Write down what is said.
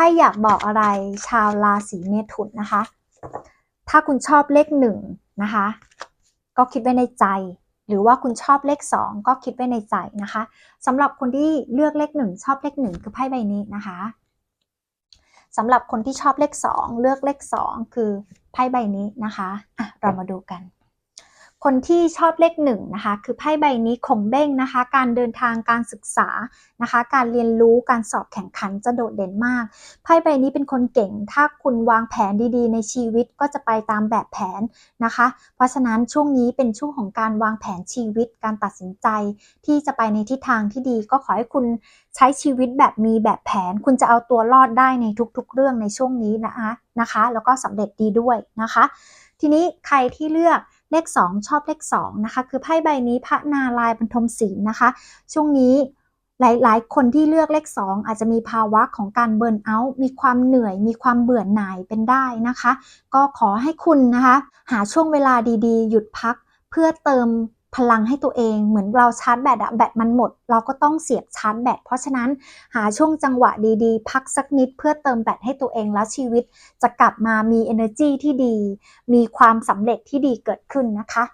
พ่อยากบอกอะไรชาวราศีเมถุนนะคะ ถ้าคุณชอบเลขหนึ่งนะคะ ก็คิดไว้ในใจ หรือว่าคุณชอบเลขสองก็คิดไว้ในใจนะคะสำหรับคนที่เลือกเลขหนึ่งชอบเลขหนึ่งคือไพ่ใบนี้นะคะสำหรับคนที่ชอบเลขสองเลือกเลขสองคือไพ่ใบนี้นะคะะเรามาดูกัน คนที่ชอบเลขหนึ่งนะคะคือไพ่ใบนี้คงเบ้งนะคะ การเดินทางการศึกษานะคะ การเรียนรู้การสอบแข่งขันจะโดดเด่นมากไพ่ใบนี้เป็นคนเก่ง ถ้าคุณวางแผนดีๆ ในชีวิตก็จะไปตามแบบแผนนะคะ เพราะฉะนั้นช่วงนี้เป็นช่วงของการวางแผนชีวิตการตัดสินใจ ที่จะไปในทิศทางที่ดี ก็ขอให้คุณใช้ชีวิตแบบมีแบบแผน คุณจะเอาตัวรอดได้ในทุกๆ เรื่องในช่วงนี้นะคะ นะคะ แล้วก็สำเร็จดีด้วยนะคะ ทีนี้ใครที่เลือกเลข 2 ชอบเลข2นะคะ คือไพ่ใบนี้พระนารายณ์บรรทมศีลนะคะ ช่วงนี้หลายๆ คนที่เลือกเลข 2 อาจจะมีภาวะของการเบิร์นเอาท์มีความเหนื่อย มีความเบื่อหน่ายเป็นได้นะคะ ก็ขอให้คุณนะคะ หาช่วงเวลาดีๆ หยุดพักเพื่อเติม พลังให้ตัวเองเหมือนเราชาร์จแบตอะแบตมันหมด เราก็ต้องเสียบชาร์จแบตเพราะฉะนั้นหาช่วงจังหวะดีๆ พักสักนิดเพื่อเติมแบตให้ตัวเองแล้วชีวิตจะกลับมามี energy ที่ดี มีความสำเร็จที่ดีเกิดขึ้นนะคะ